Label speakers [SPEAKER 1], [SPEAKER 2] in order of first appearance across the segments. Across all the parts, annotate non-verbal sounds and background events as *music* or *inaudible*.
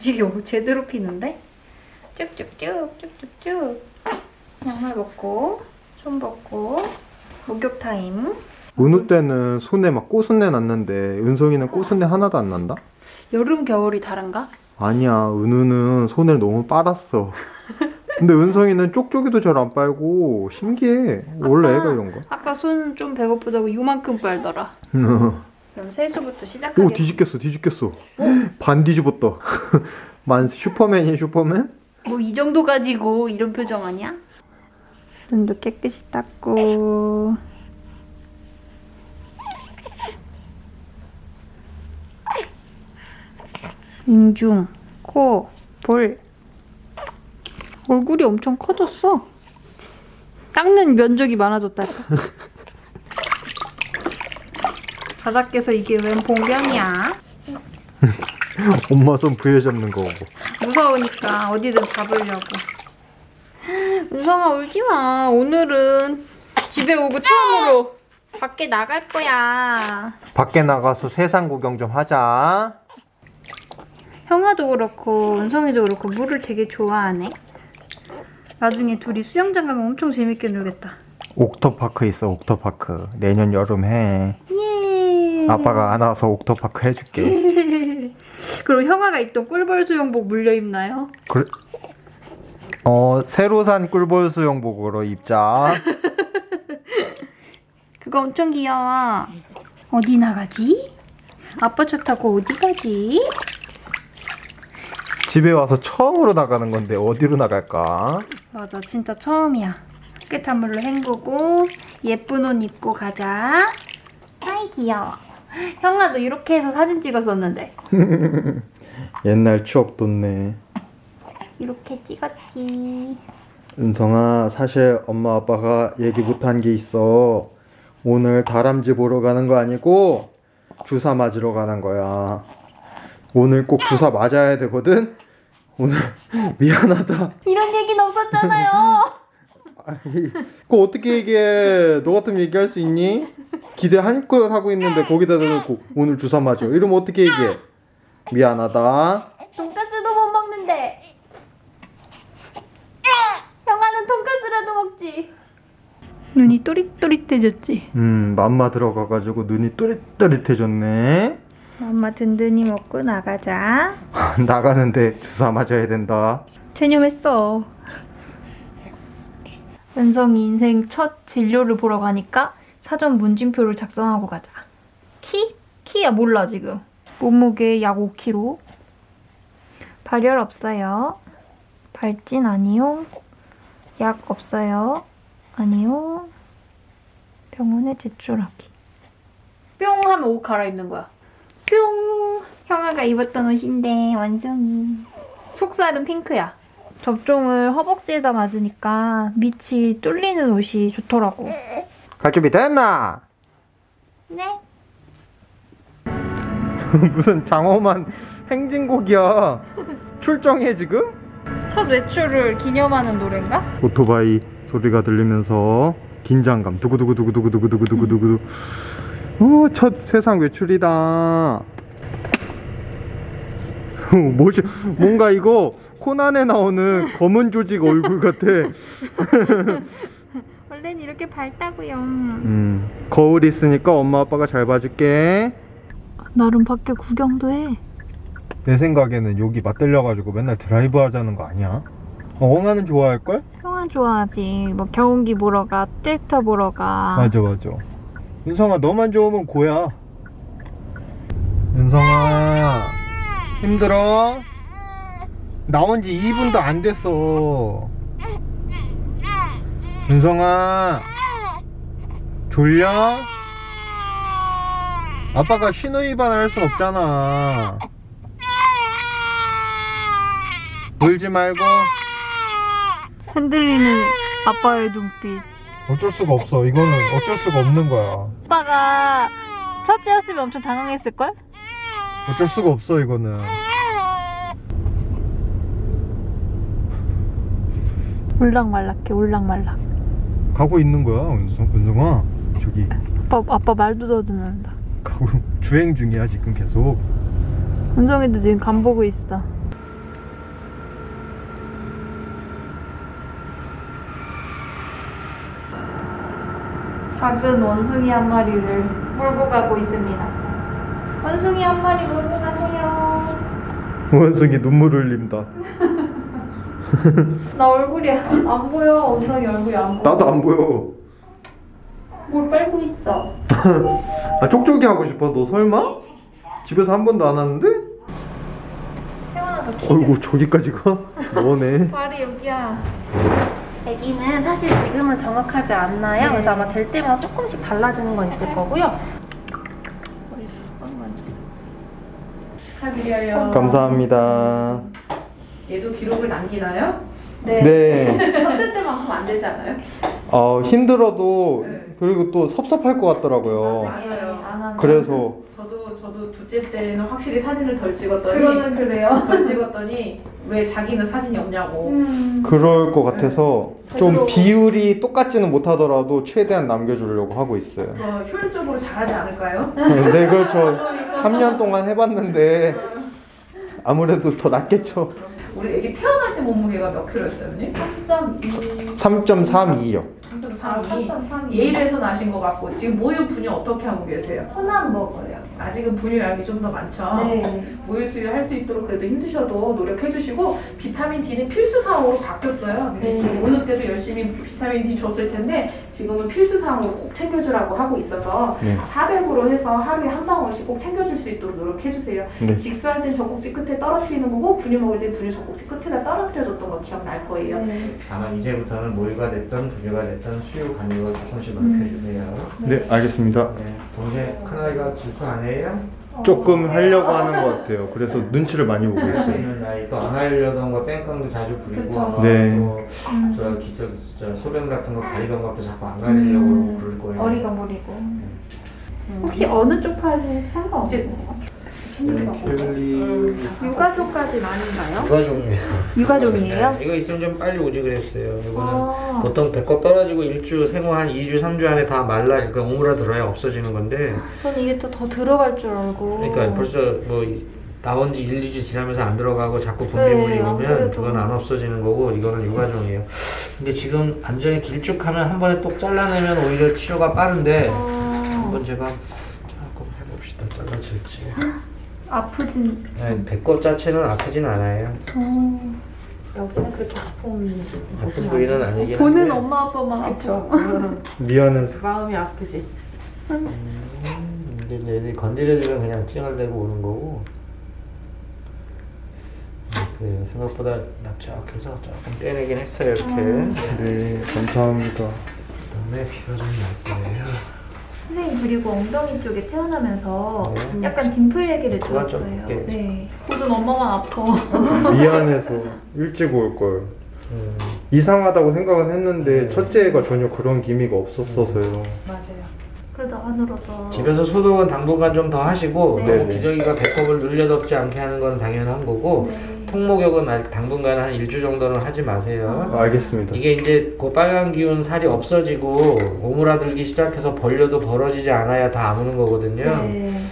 [SPEAKER 1] 지금 제대로 피는데? 쭉쭉쭉 쭉쭉쭉 양말 벗고 손 벗고 목욕 타임
[SPEAKER 2] 은우 때는 손에 막 꼬순내 났는데 은성이는 꼬순내 하나도 안 난다?
[SPEAKER 1] 여름 겨울이 다른가?
[SPEAKER 2] 아니야 은우는 손을 너무 빨았어 근데 은성이는 쪽쪽이도 잘 안 빨고 신기해 원래
[SPEAKER 1] 아빠.
[SPEAKER 2] 애가 이런 거
[SPEAKER 1] 아까 손 좀 배고프다고 요만큼 빨더라 *laughs* 그럼 세수부터 시작하겠습니다
[SPEAKER 2] 오 뒤집겠어 뒤집겠어. 반 뒤집었다. *laughs* 만 슈퍼맨이 슈퍼맨?
[SPEAKER 1] 뭐 이 정도 가지고 이런 표정 아니야? 눈도 깨끗이 닦고. 인중, 코, 볼. 얼굴이 엄청 커졌어. 닦는 면적이 많아졌다니까 *laughs* 바닥에서 이게 웬 봉변이야
[SPEAKER 2] 엄마 손 부여잡는 거 보고
[SPEAKER 1] 무서우니까 어디든 잡으려고. *laughs* 은성아 울지 마. 오늘은 집에 오고 처음으로 밖에 나갈 거야.
[SPEAKER 2] 밖에 나가서 세상 구경 좀 하자
[SPEAKER 1] 형아도 그렇고 은성이도 그렇고 물을 되게 좋아하네. 나중에 둘이 수영장 가면 엄청 재밌게 놀겠다.
[SPEAKER 2] 옥토파크 있어 옥토파크 내년 여름 해
[SPEAKER 1] 예.
[SPEAKER 2] 아빠가 안 와서 옥토파크 해줄게 *laughs*
[SPEAKER 1] 그럼 형아가 입던 꿀벌 수영복 물려 입나요?
[SPEAKER 2] 그래? 어 새로 산 꿀벌 수영복으로 입자 *laughs*
[SPEAKER 1] 그거 엄청 귀여워. 어디 나가지? 아빠 차 타고 어디 가지?
[SPEAKER 2] 집에 와서 처음으로 나가는 건데 어디로 나갈까?
[SPEAKER 1] 맞아, 진짜 처음이야. 깨끗한 물로 헹구고 예쁜 옷 입고 가자. 아이 귀여워. *laughs* 형아도 이렇게 해서 사진 찍었었는데. *laughs*
[SPEAKER 2] 옛날 추억 돋네.
[SPEAKER 1] 이렇게 찍었지.
[SPEAKER 2] 은성아 사실 엄마 아빠가 얘기 못한 게 있어. 오늘 다람쥐 보러 가는 거 아니고 주사 맞으러 가는 거야. 오늘 꼭 주사 맞아야 되거든? 오늘 *laughs* 미안하다.
[SPEAKER 1] 이런 얘기는 없었잖아요.
[SPEAKER 2] 아이, 그거 어떻게 얘기해? 너 같으면 얘기할 수 있니? 기대 한껏 하고 있는데 거기다 대놓고 오늘 주사 맞아 이러면 어떻게 얘기해 미안하다
[SPEAKER 1] 돈까스도 못 먹는데. 형아는 돈까스라도 먹지. 눈이 또릿또릿해졌지.
[SPEAKER 2] 음 맘마 들어가가지고 눈이 또릿또릿해졌네
[SPEAKER 1] 엄마 든든히 먹고 나가자. *laughs*
[SPEAKER 2] 나가는데 주사 맞아야 된다.
[SPEAKER 1] 체념했어. 은성이 인생 첫 진료를 보러 가니까 사전 문진표를 작성하고 가자. 키? 키야 몰라 지금. 몸무게 약 5kg. 발열 없어요. 발진 아니요. 약 없어요. 아니요. 병원에 제출하기. 뿅 하면 옷 갈아입는 거야. 뿅! 형아가 입었던 옷인데 완성이. 속살은 핑크야. 접종을 허벅지에다 맞으니까 밑이 뚫리는 옷이 좋더라고.
[SPEAKER 2] 갈 준비 됐나?
[SPEAKER 1] 네. *laughs*
[SPEAKER 2] 무슨 장엄한 행진곡이야. 출정해 지금?
[SPEAKER 1] 첫 외출을 기념하는 노래인가?
[SPEAKER 2] 오토바이 소리가 들리면서 긴장감 두구두구두구두구두구두구두구두구 오 첫 세상 외출이다 뭐지 뭔가 이거 코난에 나오는 검은 조직 얼굴 같아 *laughs*
[SPEAKER 1] 원래는 이렇게 밝다고요.
[SPEAKER 2] 음 거울 있으니까 엄마 아빠가 잘 봐줄게
[SPEAKER 1] 나름 밖에 구경도 해.
[SPEAKER 2] 내 생각에는 여기 맞들려가지고 맨날 드라이브 하자는 거 아니야? 어, 엉아는 좋아할걸?
[SPEAKER 1] 형아 좋아하지. 뭐 경운기 보러 가, 트랙터 보러 가.
[SPEAKER 2] 맞아 맞아 윤성아 너만 좋으면 고야 윤성아 힘들어? 나온 지 2분도 안 됐어 윤성아 졸려? 아빠가 신호 위반을 할 순 없잖아 울지 말고
[SPEAKER 1] 흔들리는 아빠의 눈빛.
[SPEAKER 2] 어쩔 수가 없어 이거는 어쩔 수가 없는 거야
[SPEAKER 1] 아빠가 첫째였으면 엄청 당황했을걸?
[SPEAKER 2] 어쩔 수가 없어 이거는
[SPEAKER 1] 올락말락해, 올락말락.
[SPEAKER 2] 가고 있는 거야 은성, 은성아 저기
[SPEAKER 1] 아빠, 아빠 말도 더듬는다
[SPEAKER 2] 가고 *laughs* 주행 중이야 지금 계속
[SPEAKER 1] 은정이도 지금 간 보고 있어. 작은 원숭이 한 마리를 몰고 가고 있습니다. 원숭이 한 마리 몰고 가세요.
[SPEAKER 2] 원숭이 눈물 흘린다 *laughs* *laughs*
[SPEAKER 1] 나 얼굴이 안 보여. 원숭이 얼굴이 안 보여.
[SPEAKER 2] 나도 안 보여.
[SPEAKER 1] 뭘 빨고 있어. *laughs*
[SPEAKER 2] 아 쪽쪽이 하고 싶어. 너 설마? 집에서 한 번도 안 하는데?
[SPEAKER 1] 태어나서 키.
[SPEAKER 2] 어이구 저기까지 가? 뭐네. *laughs*
[SPEAKER 1] 발이 여기야. 아기는 사실 지금은 정확하지 않나요? 그래서 아마 될 때마다 조금씩 달라지는 건 있을 거고요.
[SPEAKER 3] 축하드려요.
[SPEAKER 2] 감사합니다.
[SPEAKER 3] 얘도 기록을 남기나요?
[SPEAKER 2] 네.
[SPEAKER 3] 첫째 때만큼 안 되지 않아요?
[SPEAKER 2] 어 힘들어도
[SPEAKER 3] 네.
[SPEAKER 2] 그리고 또 섭섭할 것 같더라고요.
[SPEAKER 3] 맞아요.
[SPEAKER 1] 안 하면.
[SPEAKER 2] 그래서
[SPEAKER 3] 저도 저도 둘째 때는 확실히 사진을 덜 찍었더니
[SPEAKER 1] 그거는 그래요. *laughs*
[SPEAKER 3] 덜 찍었더니 왜 자기는 사진이 없냐고.
[SPEAKER 1] 음.
[SPEAKER 2] 그럴 것 같아서 좀
[SPEAKER 1] 저도-
[SPEAKER 2] 비율이 똑같지는 못하더라도 최대한 남겨주려고 하고 있어요.
[SPEAKER 3] 어, 효율적으로 잘하지 않을까요? *laughs*
[SPEAKER 2] 네 그렇죠. *laughs* 3년 동안 해봤는데 아무래도 더 낫겠죠.
[SPEAKER 3] 우리 애기 태어날 때 몸무게가 몇 킬로였어요, 언니?
[SPEAKER 1] 3.2.
[SPEAKER 2] 3.32요.
[SPEAKER 3] 3.32. 예일에서 나신 것 같고 지금 모유 분유 어떻게 하고 계세요?
[SPEAKER 1] 혼합 먹어요.
[SPEAKER 3] 아직은 분유량이 좀 더 많죠.
[SPEAKER 1] 네.
[SPEAKER 3] 모유 수유 할 수 있도록 그래도 힘드셔도 노력해 주시고 비타민 D는 필수 사항으로 바뀌었어요.
[SPEAKER 1] 네.
[SPEAKER 3] 열심히 비타민 D 줬을 텐데 지금은 필수 사항으로 꼭 챙겨주라고 하고 있어서
[SPEAKER 2] 네.
[SPEAKER 3] 400으로 해서 하루에 한 방울씩 꼭 챙겨줄 수 있도록 노력해 주세요.
[SPEAKER 2] 네.
[SPEAKER 3] 직수할 땐 젖꼭지 끝에 떨어뜨리는 거고 분유 먹을 때 분유 젖꼭지 끝에다 떨어뜨려줬던 거 기억날 거예요.
[SPEAKER 1] 네.
[SPEAKER 4] 다만 이제부터는 모유가 됐던 분유가 됐던 수유 간육을 조금씩
[SPEAKER 1] 음.
[SPEAKER 4] 노력해주세요.
[SPEAKER 2] 네 알겠습니다.
[SPEAKER 4] 네, 동생 큰아이가 질투 안 해요?
[SPEAKER 2] 조금 하려고 하는 것 같아요. 그래서 눈치를 많이 보고 있어요.
[SPEAKER 4] 있는 아이 또 안 하려던 거 뺑깡도 자주 부리고
[SPEAKER 1] 그쵸.
[SPEAKER 4] 아마
[SPEAKER 2] 네.
[SPEAKER 1] 음.
[SPEAKER 4] 또저 기저 저 소변 같은 거 가리던 것도 자꾸 안 가리려고
[SPEAKER 1] 음.
[SPEAKER 4] 그럴 거예요.
[SPEAKER 1] 어리가버리고. 혹시 어느 쪽 팔을 상관없어요?
[SPEAKER 4] 켈리
[SPEAKER 1] 유가족까지 많은가요?
[SPEAKER 4] 유가종이에요.
[SPEAKER 1] 유가족이에요?
[SPEAKER 4] 네, 이거 있으면 좀 빨리 오지 그랬어요. 이거는
[SPEAKER 1] 아.
[SPEAKER 4] 보통 배꼽 떨어지고 일주 생후 한 2주 3주 안에 다 말라 그러니까 오므라들어야 없어지는 건데
[SPEAKER 1] 저는 이게 또 더 들어갈 줄 알고.
[SPEAKER 4] 그러니까 벌써 뭐 이- 나온 지 1, 2주 지나면서 안 들어가고 자꾸 분비물이
[SPEAKER 1] 네,
[SPEAKER 4] 오면
[SPEAKER 1] 아무래도.
[SPEAKER 4] 그건 안 없어지는 거고 이거는 유가종이에요. 근데 지금 완전히 길쭉하면 한 번에 똑 잘라내면 오히려 치료가 빠른데 한번
[SPEAKER 1] 아,
[SPEAKER 4] 제가 조금 해봅시다. 잘라질지.
[SPEAKER 1] 아프진.
[SPEAKER 4] 네, 배꼽 자체는 아프진 않아요.
[SPEAKER 1] 어.
[SPEAKER 3] 여기는 그렇게 아픈
[SPEAKER 4] 아픈 부위는 아니긴
[SPEAKER 1] 보는
[SPEAKER 4] 한데
[SPEAKER 1] 엄마 아빠만. 아프고. *laughs*
[SPEAKER 2] 미안해서
[SPEAKER 3] 마음이 아프지.
[SPEAKER 4] 음, 근데 이제 애들이 건드려주면 그냥 찡얼대고 오는 거고 음, 그래요. 생각보다 납작해서 조금 떼내긴 했어요 이렇게
[SPEAKER 1] 음.
[SPEAKER 2] 네 감사합니다.
[SPEAKER 4] 그다음에 피가 좀 날 거예요.
[SPEAKER 1] 선생님 그리고 엉덩이 쪽에 태어나면서
[SPEAKER 4] 네.
[SPEAKER 1] 약간 딤플 얘기를
[SPEAKER 4] 좀
[SPEAKER 1] 들었어요.
[SPEAKER 4] 있겠죠.
[SPEAKER 1] 네. 보는 엄마만 아파. *laughs*
[SPEAKER 2] 미안해서 일찍 올 걸.
[SPEAKER 4] 음,
[SPEAKER 2] 이상하다고 생각은 했는데
[SPEAKER 4] 네.
[SPEAKER 2] 첫째가 전혀 그런 기미가 없었어서요.
[SPEAKER 3] 맞아요.
[SPEAKER 1] 그래도 안으로서.
[SPEAKER 4] 집에서 소독은 당분간 좀 더 하시고
[SPEAKER 1] 네.
[SPEAKER 4] 너무 기저귀가 배꼽을 늘려덮지 않게 하는 건 당연한 거고
[SPEAKER 1] 네.
[SPEAKER 4] 통목욕은 아직 당분간 한 일주 정도는 하지 마세요.
[SPEAKER 2] 아, 알겠습니다.
[SPEAKER 4] 이게 이제 그 빨간 기운 살이 없어지고 오므라들기 시작해서 벌려도 벌어지지 않아야 다 아무는 거거든요.
[SPEAKER 1] 네.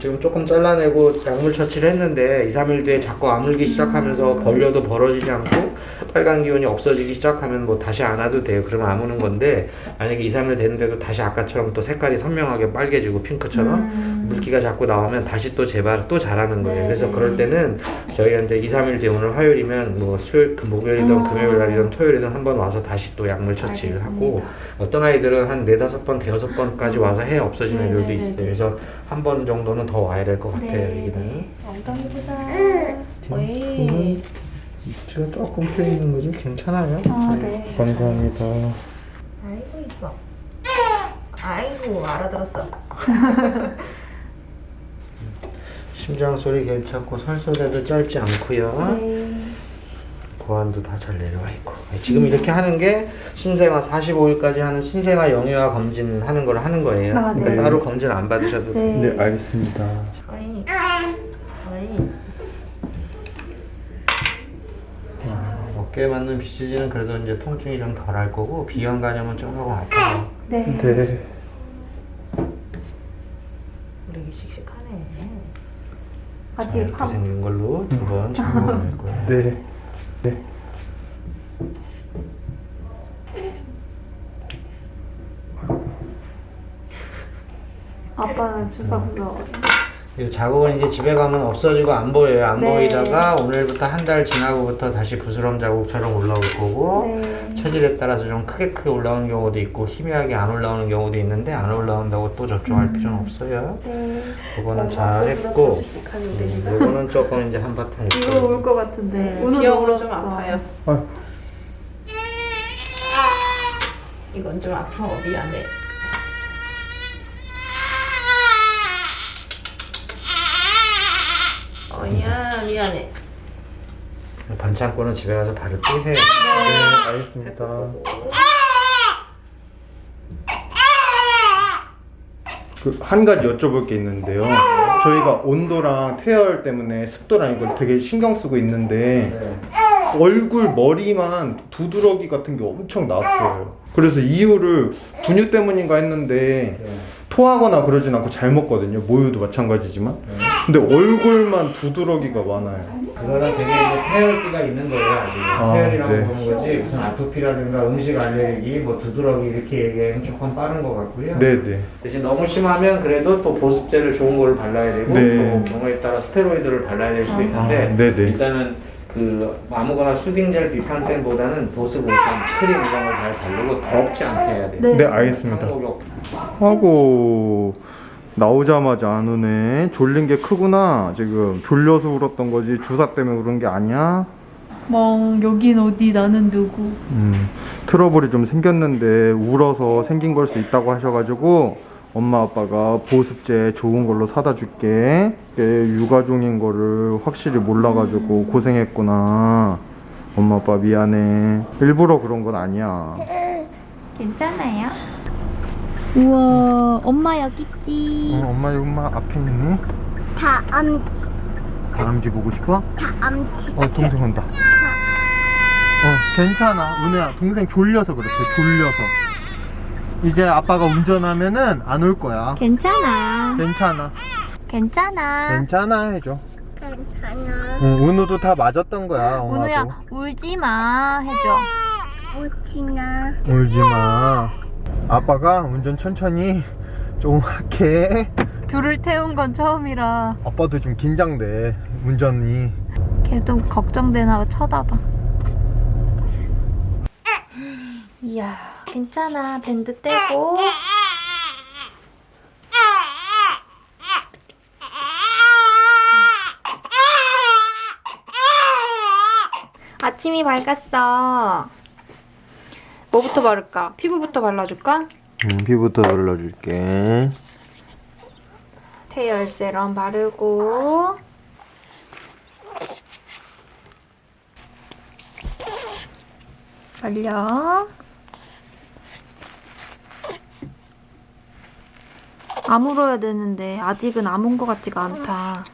[SPEAKER 4] 지금 조금 잘라내고 약물 처치를 했는데 2, 3일 뒤에 자꾸 아물기 시작하면서 벌려도 벌어지지 않고 빨간 기운이 없어지기 시작하면 뭐 다시 안 와도 돼요. 그러면 아무는 건데 만약에 2, 3일 됐는데도 다시 아까처럼 또 색깔이 선명하게 빨개지고 핑크처럼
[SPEAKER 1] 음.
[SPEAKER 4] 물기가 자꾸 나오면 다시 또 재발 또 자라는 거예요.
[SPEAKER 1] 네.
[SPEAKER 4] 그래서 그럴 때는 저희한테 2, 3일 뒤에 오늘 화요일이면 뭐 수요일, 그 목요일이든
[SPEAKER 1] 어.
[SPEAKER 4] 금요일 날이든 토요일이든 한번 와서 다시 또 약물 처치를
[SPEAKER 1] 알겠습니다.
[SPEAKER 4] 하고 어떤 아이들은 한 네다섯 번, 대여섯 번까지 와서 해 없어지는
[SPEAKER 1] 네,
[SPEAKER 4] 애들도
[SPEAKER 1] 네,
[SPEAKER 4] 있어요.
[SPEAKER 1] 네, 네.
[SPEAKER 4] 그래서 한 번 정도는 더 와야 될 것 같아요,
[SPEAKER 1] 네,
[SPEAKER 4] 여기는.
[SPEAKER 1] 네. 엉덩이 보자.
[SPEAKER 4] 음, 제가 조금 펴 있는 거죠? 괜찮아요?
[SPEAKER 1] 아, 네.
[SPEAKER 2] 감사합니다.
[SPEAKER 1] 아이고 이뻐. 아이고 알아들었어. *laughs*
[SPEAKER 4] 심장 소리 괜찮고 설소대도 짧지 않고요.
[SPEAKER 1] 네.
[SPEAKER 4] 고환도 다 잘 내려와 있고 지금 이렇게 하는 게 신생아 45일까지 하는 신생아 영유아 검진 하는 걸 하는 거예요.
[SPEAKER 1] 아, 네.
[SPEAKER 4] 그러니까 따로 검진 안 받으셔도 돼요.
[SPEAKER 1] 네.
[SPEAKER 2] 네 알겠습니다.
[SPEAKER 1] 어이. 어이.
[SPEAKER 4] 어깨에 맞는 BCG는 그래도 이제 통증이 좀 덜할 거고 비형 간염은 조금 아파요.
[SPEAKER 1] 네.
[SPEAKER 2] 네.
[SPEAKER 3] 우리 씩씩하네.
[SPEAKER 1] 같이
[SPEAKER 4] 이렇게
[SPEAKER 1] 팝.
[SPEAKER 4] 생긴 걸로 두 번 작업할 *laughs* 거예요.
[SPEAKER 2] 네. 네.
[SPEAKER 1] 아빠는 주사 부서.
[SPEAKER 4] 이 자국은 이제 집에 가면 없어지고 안 보여요. 안
[SPEAKER 1] 네.
[SPEAKER 4] 보이다가 오늘부터 한 달 지나고부터 다시 부스럼 자국처럼 올라올 거고
[SPEAKER 1] 네.
[SPEAKER 4] 체질에 따라서 좀 크게 크게 올라오는 경우도 있고 희미하게 안 올라오는 경우도 있는데 안 올라온다고 또 접종할 필요는 없어요.
[SPEAKER 1] 네.
[SPEAKER 4] 그거는 잘 했고 음, 이거는 조금 이제 한바탕
[SPEAKER 1] 이거 올 것 같은데.
[SPEAKER 3] 네,
[SPEAKER 1] 오늘
[SPEAKER 3] 기억으로 좀. 아파요.
[SPEAKER 2] 아,
[SPEAKER 3] 이건 좀 아파 미안해. 어야 미안해.
[SPEAKER 4] 반창고는 집에 가서 바로 떼세요.
[SPEAKER 2] 네, 알겠습니다. 그 한 가지 여쭤볼 게 있는데요. 저희가 온도랑 태열 때문에 습도랑 이걸 되게 신경 쓰고 있는데
[SPEAKER 4] 네.
[SPEAKER 2] 얼굴 머리만 두드러기 같은 게 엄청 났어요. 그래서 이유를 분유 때문인가 했는데
[SPEAKER 4] 네.
[SPEAKER 2] 토하거나 그러진 않고 잘 먹거든요. 모유도 마찬가지지만. 근데 얼굴만 두드러기가 많아요.
[SPEAKER 4] 그거는 되게 이제 태열기가 있는 거예요 아직
[SPEAKER 2] 아,
[SPEAKER 4] 태열이라고
[SPEAKER 2] 네.
[SPEAKER 4] 보는 거지 무슨 아토피라든가 음식 알레르기 뭐 두드러기 이렇게 얘기하면 조금 빠른 것 같고요
[SPEAKER 2] 네네.
[SPEAKER 4] 대신 너무 심하면 그래도 또 보습제를 좋은 거를 발라야 되고
[SPEAKER 2] 네.
[SPEAKER 4] 또 경우에 따라 스테로이드를 발라야 될 수도
[SPEAKER 1] 아.
[SPEAKER 4] 있는데
[SPEAKER 2] 아, 네네.
[SPEAKER 4] 일단은 그 아무거나 수딩젤 비판템보다는 보습 우선 크림 이런 걸 잘 바르고 덥지 않게 해야 돼요
[SPEAKER 1] 네.
[SPEAKER 2] 네, 알겠습니다.
[SPEAKER 4] 한국이 없-
[SPEAKER 2] 하고 나오자마자 안 우네. 졸린 게 크구나. 지금 졸려서 울었던 거지. 주사 때문에 울은 게 아니야.
[SPEAKER 1] 멍 여긴 어디 나는 누구?
[SPEAKER 2] 음, 트러블이 좀 생겼는데 울어서 생긴 걸 수 있다고 하셔가지고 엄마 아빠가 보습제 좋은 걸로 사다 줄게. 이게 육아중인 거를 확실히 몰라가지고 고생했구나. 엄마 아빠 미안해. 일부러 그런 건 아니야. *laughs*
[SPEAKER 1] 괜찮아요. 우와 엄마 여기 있지.
[SPEAKER 2] 어, 엄마 엄마 앞에 있니?
[SPEAKER 5] 다 암,
[SPEAKER 2] 다람쥐 보고 싶어?
[SPEAKER 5] 다 암치.
[SPEAKER 2] 어 동생 온다. *laughs* 어 괜찮아 은혜야 동생 졸려서 그랬어 졸려서. 이제 아빠가 운전하면은 안 올 거야.
[SPEAKER 1] 괜찮아.
[SPEAKER 2] 괜찮아.
[SPEAKER 1] 괜찮아.
[SPEAKER 2] 괜찮아 해줘.
[SPEAKER 5] 괜찮아.
[SPEAKER 2] 응, 은우도 다 맞았던 거야. 엄마도.
[SPEAKER 1] 은우야 울지 마 해줘.
[SPEAKER 5] 오치나.
[SPEAKER 2] 울지 마. 아빠가 운전 천천히 좀 할게.
[SPEAKER 1] 둘을 태운 건 처음이라
[SPEAKER 2] 아빠도 좀 긴장돼 운전이.
[SPEAKER 1] 계속 걱정되나 봐 쳐다봐. 이야 괜찮아 밴드 떼고. 아침이 밝았어. 뭐부터 바를까? 피부부터 발라줄까?
[SPEAKER 2] 응, 피부터 발라줄게.
[SPEAKER 1] 태열 세럼 바르고 발려 아물어야 되는데 아직은 아문 것 같지가 않다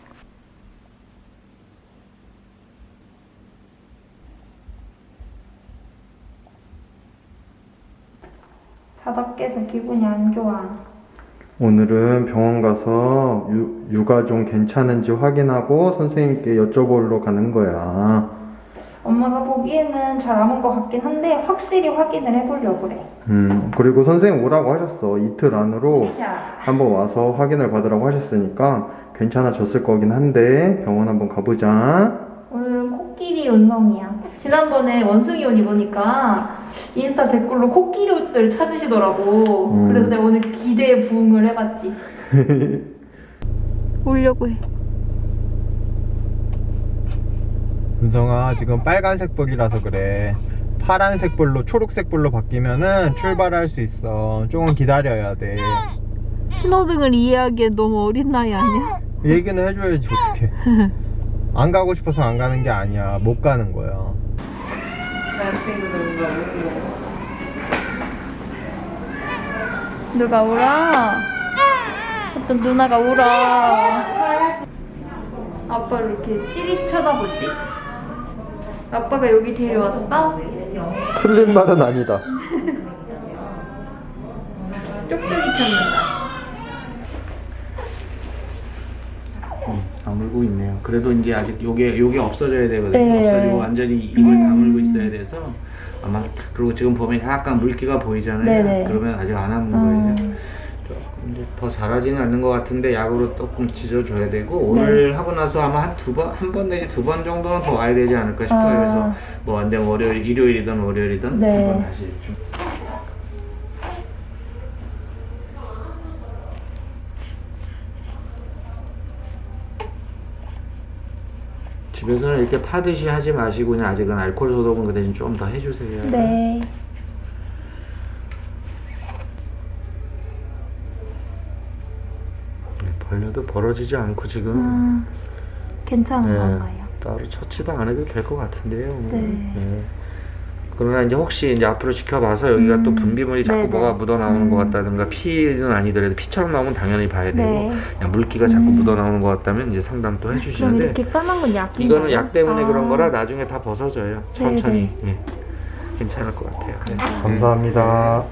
[SPEAKER 1] 자다 깨서 기분이 안 좋아
[SPEAKER 2] 오늘은 병원 가서 유, 육아종 괜찮은지 확인하고 선생님께 여쭤보러 가는 거야.
[SPEAKER 1] 엄마가 보기에는 잘 아문 것 같긴 한데 확실히 확인을 해보려고 그래.
[SPEAKER 2] 음, 그리고 선생님 오라고 하셨어. 이틀 안으로
[SPEAKER 1] 자,
[SPEAKER 2] 한번 와서 확인을 받으라고 하셨으니까 괜찮아졌을 거긴 한데 병원 한번 가보자.
[SPEAKER 1] 오늘은 코끼리 운동이야. 지난번에 원숭이 옷 입으니까 인스타 댓글로 코끼리 옷들 찾으시더라고.
[SPEAKER 2] 음.
[SPEAKER 1] 그래서 내가 오늘 기대에 부응을 해봤지. *laughs* 오려고 해.
[SPEAKER 2] 은성아, 지금 빨간색 불이라서 그래. 파란색 불로 초록색 불로 바뀌면은 출발할 수 있어. 조금 기다려야 돼.
[SPEAKER 1] 신호등을 이해하기엔 너무 어린 나이 아니야?
[SPEAKER 2] 얘기는 해줘야지 어떡해. *laughs* 안 가고 싶어서 안 가는 게 아니야. 못 가는 거야.
[SPEAKER 1] 누가 울어? 어떤 누나가 울어. 아빠를 이렇게 찌릿 쳐다보지? 아빠가 여기 데려왔어?
[SPEAKER 2] 틀린 말은 아니다.
[SPEAKER 1] 쪽쪽이 찾는다.
[SPEAKER 4] 다물고 있네요. 그래도 이제 아직 요게 요게 없어져야 되거든요.
[SPEAKER 1] 네.
[SPEAKER 4] 없어지고 완전히 입을 다물고 있어야 돼서 아마 그리고 지금 보면 약간 물기가 보이잖아요.
[SPEAKER 1] 네네.
[SPEAKER 4] 그러면 아직 안
[SPEAKER 1] 어.
[SPEAKER 4] 거예요. 이제 더 잘하지는 않는 것 같은데 약으로 조금 지져줘야 되고 오늘 하고 나서 아마 한 두 번, 한 번 내지 두 번 정도는 더 와야 되지 않을까 싶어요.
[SPEAKER 1] 아.
[SPEAKER 4] 그래서 뭐안 되면 월요일, 일요일이든 월요일이든
[SPEAKER 1] 네.
[SPEAKER 4] 한번 다시 좀. 집에서는 이렇게 파듯이 하지 마시고 그냥 아직은 알코올 소독은 그 대신 좀 더 해주세요.
[SPEAKER 1] 네.
[SPEAKER 4] 네, 벌어지지 않고 지금
[SPEAKER 1] 음, 괜찮은
[SPEAKER 4] 네,
[SPEAKER 1] 건가요?
[SPEAKER 4] 따로 처치도 안 해도 될 것 같은데요. 뭐.
[SPEAKER 1] 네.
[SPEAKER 4] 네. 그러나 이제 혹시 이제 앞으로 지켜봐서 여기가 또
[SPEAKER 1] 음,
[SPEAKER 4] 분비물이 자꾸
[SPEAKER 1] 네네.
[SPEAKER 4] 뭐가 묻어 나오는
[SPEAKER 1] 음.
[SPEAKER 4] 것 같다든가 피는 아니더라도 피처럼 나오면 당연히 봐야 되고
[SPEAKER 1] 네.
[SPEAKER 4] 그냥 물기가 자꾸
[SPEAKER 1] 음.
[SPEAKER 4] 묻어 나오는 것 같다면 이제 상담 또
[SPEAKER 1] 그럼
[SPEAKER 4] 해주시는데
[SPEAKER 1] 이렇게 까만 건 약인가요?
[SPEAKER 4] 이거는 약 때문에
[SPEAKER 1] 아.
[SPEAKER 4] 그런 거라 나중에 다 벗어져요. 천천히 예. 괜찮을 것 같아요. 네.
[SPEAKER 2] 감사합니다.